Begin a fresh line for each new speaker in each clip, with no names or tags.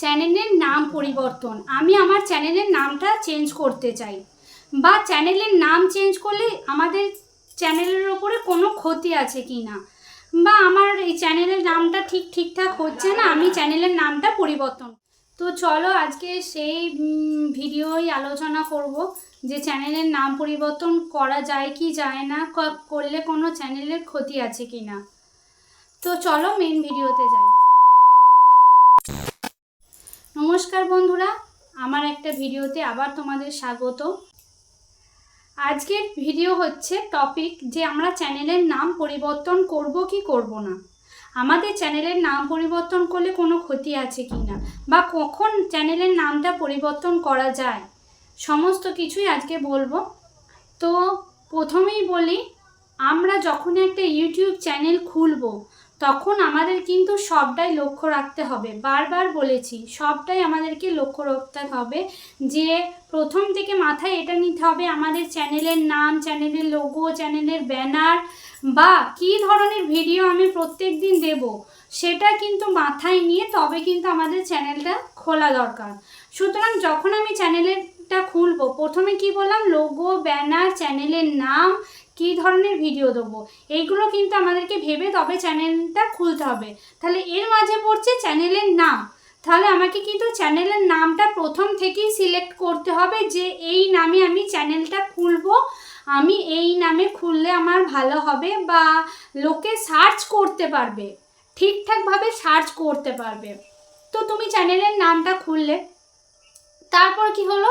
চ্যানেলের নাম পরিবর্তন। আমি আমার চ্যানেলের নামটা চেঞ্জ করতে চাই। বা চ্যানেলের নাম চেঞ্জ করলে আমাদের চ্যানেলের ওপরে কোনো ক্ষতি আছে কি না? বা আমার এই চ্যানেলের নামটা ঠিক ঠিকঠাক হচ্ছে না, আমি চ্যানেলের নামটা পরিবর্তন। তো চলো আজকে সেই ভিডিওই আলোচনা করব যে চ্যানেলের নাম পরিবর্তন করা যায় কি যায় না করলে কোনো চ্যানেলের ক্ষতি আছে কি না। তো চলো মেন ভিডিওতে যাই। নমস্কার বন্ধুরা, আমার একটা ভিডিওতে আবার তোমাদের স্বাগত। আজকের ভিডিও হচ্ছে টপিক যে আমরা চ্যানেলের নাম পরিবর্তন করব কি করব না। আমাদের চ্যানেলের নাম পরিবর্তন করলে কোনো ক্ষতি আছে কি না? বা কখন চ্যানেলের নামটা পরিবর্তন করা যায়? সমস্ত কিছুই আজকে বলব। তো প্রথমেই বলি, আমরা যখন একটা ইউটিউব চ্যানেল খুলবো তখন আমাদের কিন্তু সবটাই লক্ষ্য রাখতে হবে। বারবার বলেছি, সবটাই আমাদেরকে লক্ষ্য রাখতে হবে যে প্রথম থেকে মাথায় এটা নিতে হবে আমাদের চ্যানেলের নাম, চ্যানেলের লোগো চ্যানেলের ব্যানার বা কী ধরনের ভিডিও আমি প্রত্যেক দিন দেব, সেটা কিন্তু মাথায় নিয়ে তবে কিন্তু আমাদের চ্যানেলটা খোলা দরকার। সুতরাং যখন আমি চ্যানেলটা খুলবো, প্রথমে কি বললাম? লোগো ব্যানার চ্যানেলের নাম কী ধরনের ভিডিও দেবো? এইগুলো কিন্তু আমাদেরকে ভেবে তবে চ্যানেলটা খুলতে হবে। তাহলে এর মাঝে পড়ছে চ্যানেলের নাম। তাহলে আমাকে কিন্তু চ্যানেলের নামটা প্রথম থেকেই সিলেক্ট করতে হবে যে এই নামে আমি চ্যানেলটা খুলবো। আমি এই নামে খুললে আমার ভালো হবে বা লোকে সার্চ করতে পারবে। ঠিকঠাকভাবে সার্চ করতে পারবে। তো তুমি চ্যানেলের নামটা খুললে। তারপর কি হলো?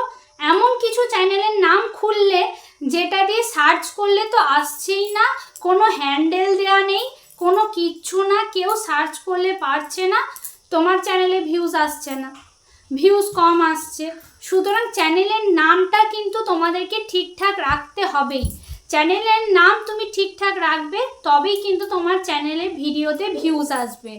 এমন কিছু চ্যানেলের নাম খুললে যেটা দিয়ে সার্চ করলে তো আসছেই না, কোনো হ্যান্ডেল দেওয়া নেই, কোনো কিচ্ছু না, কেউ সার্চ করলে পারছে না, তোমার চ্যানেলে ভিউজ আসছে না ভিউজ কম আসছে। সুতরাং চ্যানেলের নামটা কিন্তু তোমাদেরকে ঠিকঠাক রাখতে হবেই। চ্যানেলের নাম তুমি ঠিকঠাক রাখবে, তবেই কিন্তু তোমার চ্যানেলে ভিডিওতে ভিউজ আসবে।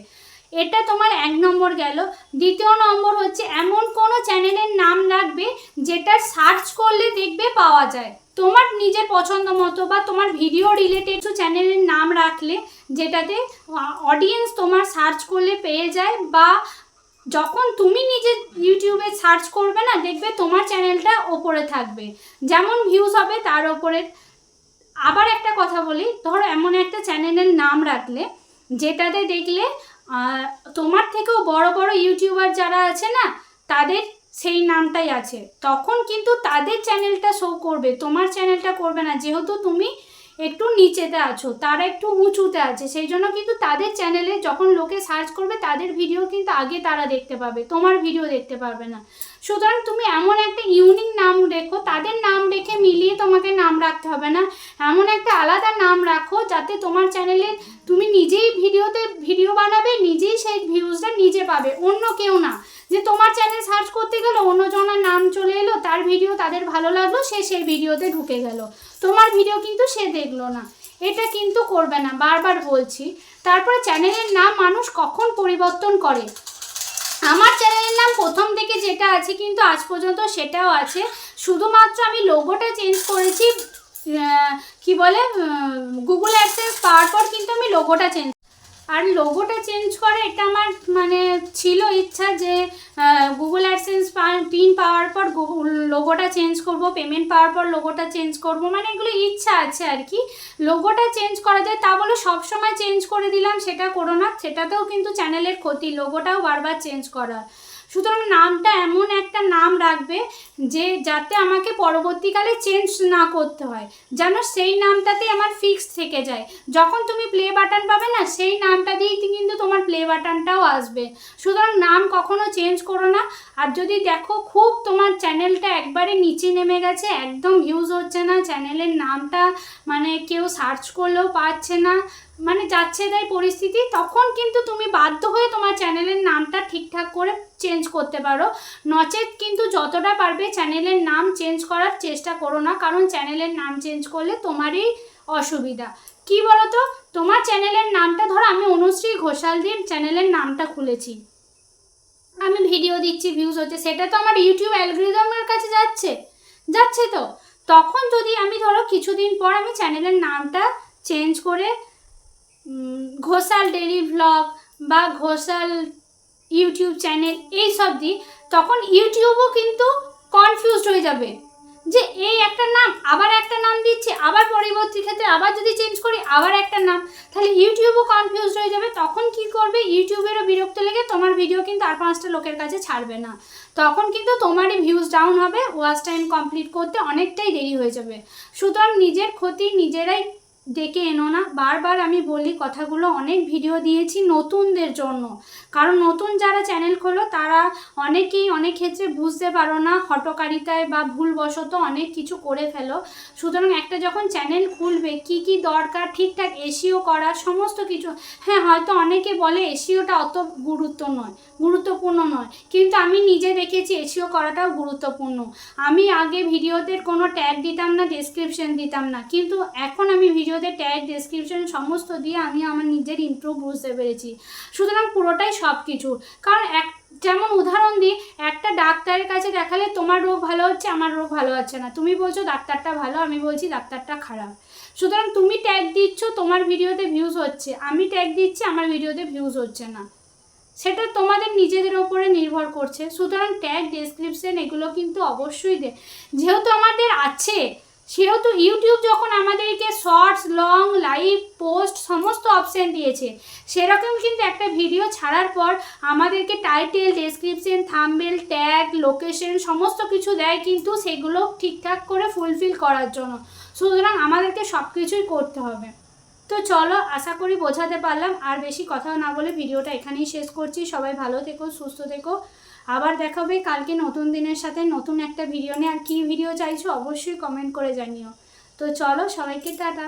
এটা তোমার এক নম্বর গেল। দ্বিতীয় নম্বর হচ্ছে, এমন কোনো চ্যানেলের নাম রাখবে যেটা সার্চ করলে দেখবে পাওয়া যায়। তোমার নিজের পছন্দ মতো বা তোমার ভিডিও রিলেটেড কিছু চ্যানেলের নাম রাখলে যেটাতে অডিয়েন্স তোমার সার্চ করলে পেয়ে যায় বা যখন তুমি নিজে ইউটিউবে সার্চ করবে না, দেখবে তোমার চ্যানেলটা ওপরে থাকবে। যেমন ভিউজ হবে তার ওপরে। আবার একটা কথা বলি, ধরো এমন একটা চ্যানেলের নাম রাখলে যেটাতে দেখলে তোমার থেকেও বড় বড় ইউটিউবার যারা আছে না, তাদের সেই নামটাই আছে। তখন কিন্তু তাদের চ্যানেলটা শো করবে, তোমার চ্যানেলটা করবে না। যেহেতু তুমি একটু নিচেতে আছো, তারা একটু উঁচুতে আছে, সেই জন্য কিন্তু তাদের চ্যানেলে যখন লোকে সার্চ করবে, তাদের ভিডিও কিন্তু আগে তারা দেখতে পাবে, তোমার ভিডিও দেখতে পারবে না। সুতরাং তুমি এমন একটা ইউনিক নাম রেখো, তাদের নাম রেখে মিলিয়ে তোমাকে নাম রাখতে হবে না। এমন একটা আলাদা নাম রাখো যাতে তোমার চ্যানেলে তুমি নিজেই ভিডিওতে ভিডিও বানাবে, নিজেই সেই ভিউজটা নিজে পাবে, অন্য কেউ না। যে তোমার চ্যানেল সার্চ করতে গেলে, অন্যজনের নাম চলে এলো, তার ভিডিও তাদের ভালো লাগল, সে সেই ভিডিওতে ঢুকে গেল। তোমার ভিডিও কিন্তু সে দেখল না। এটা কিন্তু করবে না, বারবার বলছি। তারপরে চ্যানেলের নাম মানুষ কখন পরিবর্তন করে? আমার চ্যানেলের নাম প্রথম থেকে যেটা আছে কিন্তু আজ পর্যন্ত সেটাও আছে। শুধুমাত্র আমি লোগোটা চেঞ্জ করেছি কি বলে গুগল অ্যাপসে পাওয়ার পর কিন্তু আমি লোগোটা চেঞ্জ আর লোগোটা চেঞ্জ করে, এটা আমার মানে ছিল ইচ্ছা যে গুগল অ্যাডসেন্স পিন পাওয়ার পর লোগোটা চেঞ্জ করব পেমেন্ট পাওয়ার পর লোগোটা চেঞ্জ করব মানে এগুলো ইচ্ছা আছে আর কি। লোগোটা চেঞ্জ করা যায়, তা বলে সবসময় চেঞ্জ করে দিলাম, সেটা করো না, সেটাতেও কিন্তু চ্যানেলের ক্ষতি লোগোটাও বারবার চেঞ্জ করার। সুতরাং নামটা এমন একটা নাম রাখবে যে, যাতে আমাকে পরবর্তীকালে চেঞ্জ না করতে হয়। যেন সেই নামটাতে আমার ফিক্স থেকে যায়। যখন তুমি প্লে বাটন পাবে না, সেই নামটা দিয়েই কিন্তু তোমার প্লে বাটনটাও আসবে। সুতরাং নাম কখনো চেঞ্জ করো না। আর যদি দেখো খুব তোমার চ্যানেলটা একবারে নিচে নেমে গেছে, একদম ভিউজ হচ্ছে না চ্যানেলের নামটা মানে কেউ সার্চ করলেও পাচ্ছে না। মানে যাচ্ছে তাই পরিস্থিতি, তখন কিন্তু তুমি বাধ্য হয়ে তোমার চ্যানেলের নামটা ঠিকঠাক করে চেঞ্জ করতে পারো। নচেত কিন্তু যতটা পারবে চ্যানেলের নাম চেঞ্জ করার চেষ্টা করো না, কারণ চ্যানেলের নাম চেঞ্জ করলে তোমারই অসুবিধা। কি বলো তো তোমার চ্যানেলের নামটা ধরো, আমি অনুশ্রী ঘোষাল দিয়ে চ্যানেলের নামটা খুলেছি। আমি ভিডিও দিচ্ছি ভিউজ হচ্ছে, সেটা তো আমার ইউটিউব অ্যালগোরিদমের কাছে যাচ্ছে। যাচ্ছে তো। তখন যদি আমি ধরো কিছুদিন পর আমি চ্যানেলের নামটা চেঞ্জ করে ঘোষাল ডেলি ভ্লগ বা ঘোষাল ইউটিউব চ্যানেল এই সব দিই, তখন ইউটিউবও কিন্তু কনফিউজড হয়ে যাবে। যে এই একটা নাম, আবার একটা নাম দিচ্ছে, আবার পরবর্তী ক্ষেত্রে আবার যদি চেঞ্জ করি, আবার একটা নাম, তাহলে ইউটিউবও কনফিউজ হয়ে যাবে। তখন কি করবে? ইউটিউবেরও বিরক্ত লেগে তোমার ভিডিও কিন্তু আর পাঁচটা লোকের কাছে ছাড়বে না। তখন কিন্তু তোমারই ভিউজ ডাউন হবে ওয়াচ টাইম কমপ্লিট করতে অনেকটাই দেরি হয়ে যাবে। সুতরাং নিজের ক্ষতি নিজেরাই ডেকে এনো না। বারবার আমি বলি কথাগুলো, অনেক ভিডিও দিয়েছি নতুনদের জন্য। কারণ নতুন যারা চ্যানেল খোলো, তারা অনেকেই অনেক ক্ষেত্রে বুঝতে পারো না হটকারিতায় বা ভুলবশত অনেক কিছু করে ফেলো। সুতরাং একটা যখন চ্যানেল খুলবে, কি কি দরকার, ঠিকঠাক এসিও করা, সমস্ত কিছু হ্যাঁ হয়তো অনেকে বলে এসিওটা অত গুরুত্ব নয়, গুরুত্বপূর্ণ নয়। কিন্তু আমি নিজে দেখেছি এসিও করাটাও গুরুত্বপূর্ণ। আমি আগে ভিডিওতে কোনো ট্যাগ দিতাম না ডেসক্রিপশন দিতাম না। কিন্তু এখন আমি ভিডিওতে ট্যাগ ডেসক্রিপশন সমস্ত দিয়ে আমি আমার নিজের ইমপ্রুভ বুঝতে পেরেছি। সুতরাং পুরোটাই সব কিছু কারণ এক, যেমন উদাহরণ দিই, একটা ডাক্তারের কাছে দেখালে তোমার রোগ ভালো হচ্ছে, আমার রোগ ভালো হচ্ছে না। তুমি বলছো, ডাক্তারটা ভালো, আমি বলছি, ডাক্তারটা খারাপ। সুতরাং তুমি ট্যাগ দিচ্ছ, তোমার ভিডিওতে ভিউজ হচ্ছে। আমি ট্যাগ দিচ্ছি, আমার ভিডিওতে ভিউজ হচ্ছে না। সেটা তোমাদের নিজেদের ওপরে নির্ভর করছে। সুতরাং ট্যাগ ডেসক্রিপশন এগুলো কিন্তু অবশ্যই দে যেহেতু আমাদের আছে সেহেতু ইউটিউব যখন আমাদেরকে শর্টস, লং, লাইভ, পোস্ট, সমস্ত অপশান দিয়েছে, সেরকম কিন্তু একটা ভিডিও ছাড়ার পর আমাদেরকে title description thumbnail tag location সমস্ত কিছু দেয় কিন্তু সেগুলো ঠিকঠাক করে ফুলফিল করার জন্য। সুতরাং আমাদেরকে সব কিছুই করতে হবে। তো চলো, আশা করি বোঝাতে পারলাম। আর বেশি কথা না বলে ভিডিওটা এখানেই শেষ করছি। সবাই ভালো থেকো, সুস্থ থেকো। আবার দেখা হবে কালকে নতুন দিনের সাথে নতুন একটা ভিডিও নিয়ে। আর কী ভিডিও চাইছো অবশ্যই কমেন্ট করে জানিও। তো চলো, সবাইকে টাটা।